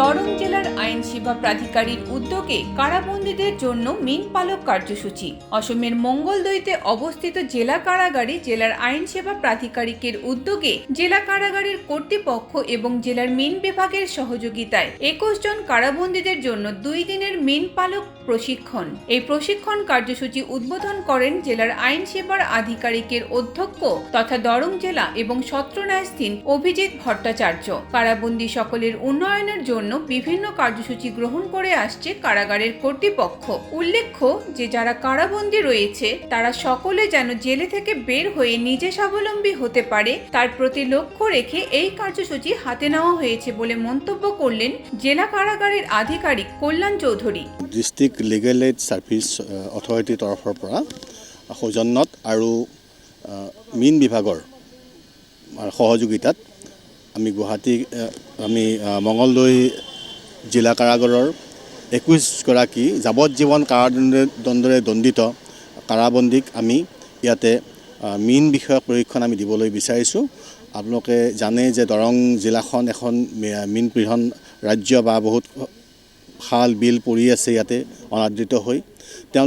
দরং জেলার আইন সেবা প্রাধিকারীর উদ্যোগে কারাবন্দীদের জন্য মিন পালক কার্যসূচি। অসমের মঙ্গলদৈতে অবস্থিত জেলা কারাগারে জেলার আইন সেবা প্রাধিকারিকের উদ্যোগে জেলা কারাগারের কর্তৃপক্ষ এবং জেলার মিন বিভাগের সহযোগিতায় একুশ জন কারাবন্দীদের জন্য দুই দিনের মিন পালক প্রশিক্ষণ। এই প্রশিক্ষণ কার্যসূচি উদ্বোধন করেন জেলার আইন সেবার আধিকারিকের অধ্যক্ষ তথা দরং জেলা এবং সত্রন্যায়স্থিন অভিজিৎ ভট্টাচার্য। কারাবন্দী সকলের উন্নয়নের জন্য বিভিন্ন কার্যসূচি গ্রহণ করে আসছে কারাগারের কর্তৃপক্ষ। উল্লেখ্য যে যারা কারাবন্দী রয়েছে তারা সকলে যেন জেলে থেকে বের হয়ে নিজে স্বাবলম্বী হতে পারে তার প্রতি লক্ষ্য ৰেখে এই কাৰ্যসূচী হাতে নেওয়া হয়েছে বলে মন্তব্য করলেন জেলা কারাগারের আধিকারিক Kalyan Chowdhury. District legal aid অথৰিটিৰ তৰফৰ পৰা সৌজন্যত আহ, মীন বিভাগৰ আহ, সহযোগিতাত আমি গুৱাহাটী আমি মঙলদৈ জিলা কাৰাগাৰৰ একৈছগৰাকী যাৱজ্জীৱন কাৰাদণ্ডে, দণ্ডৰে দণ্ডিত কাৰাবন্দীক আমি ইয়াতে মীন বিষয়ক প্ৰশিক্ষণ আমি দিবলৈ বিচাৰিছোঁ। আপোনালোকে জানে যে দৰং জিলাখন এখন মীন প্ৰধান ৰাজ্য বা বহুত খাল বিল পৰি আছে ইয়াতে অনাদৃত হৈ। তেওঁ